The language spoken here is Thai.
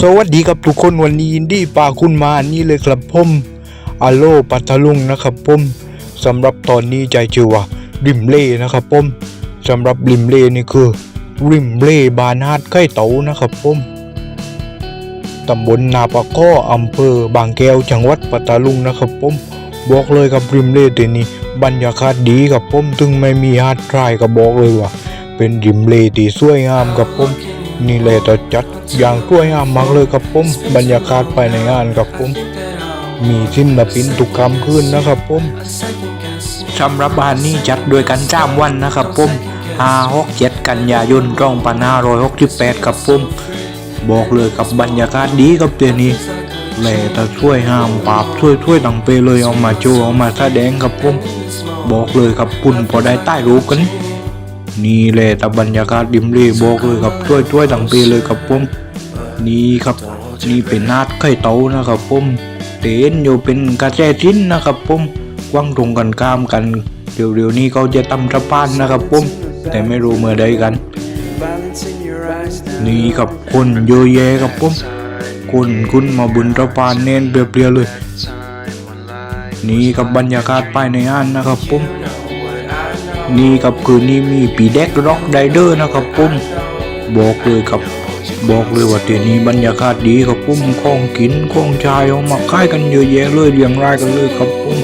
สวัสดีครับทุกคนวันนี้ยินดีปาคุณมานี่เลยครับผมอโลปัทลุงนะครับผมสำหรับตอนนี้ใจชื่อว่าริมเล่นะครับผมสำหรับริมเล่นี่คือ ริมเล่บานฮาดไข่เต๋านะครับผมตำบลนาปะก้ออำเภอบางแก้วจังหวัดปัตตาลุงนะครับผมบอกเลยครับริมเล่ตัวนี้บรรยากาศดีครับผมถึงไม่มีฮาดทรายก็บอกเลยว่า เป็นริมเล่ที่สวยงามครับผม นี่เลยต่อจัดอย่างสวยงามมากเลยครับผมบรรยากาศภายในงานครับผมมีศิลปินทุกคำคืนนะครับผมสำหรับบานนี้จัดโดยกันสามวันนะครับผมห้าหกเจ็ดกันยายนร่องปันห้าร้อยหกสิบแปดครับผมบอกเลยกับบรรยากาศดีครับเดือนนี้แหล่แต่ช่วยห้ามปราบช่วยช่วยตังเปเลยเอามาโชว์เอามาแสดงครับผมบอกเลยครับคุณพอได้ใต้รู้กัน นี่แหละแต่บรรยากาศดิมเล่บอกเลยครับช่วยช่วยๆทั้งปีเลยครับผมนี่ครับนี่เป็นนาดไข่เตานะครับผมเต้นอยู่เป็นกระแจทิ้นนะครับผมว้างตรงกันข้ามกันเดี๋ยวๆนี้เขาจะทำสะพานนะครับผมแต่ไม่รู้เมื่อใดกัน นี่ครับคนเยอะแยะครับผมคนคุณมาบุญสะพานเน้นเปรียวๆเลย นี่กับบรรยากาศภายในงานนะครับผม นี่ครับคืนนี้มีปีเด็กร็อกไดเดอร์นะครับปุ้มบอกเลยครับบอกเลยว่าเดี๋ยนี้บรรยากาศดีครับปุ้มของกินของชายเอามาค่ายกันเยอะแยะเลยเรียงรายกันเลยครับปุ้ม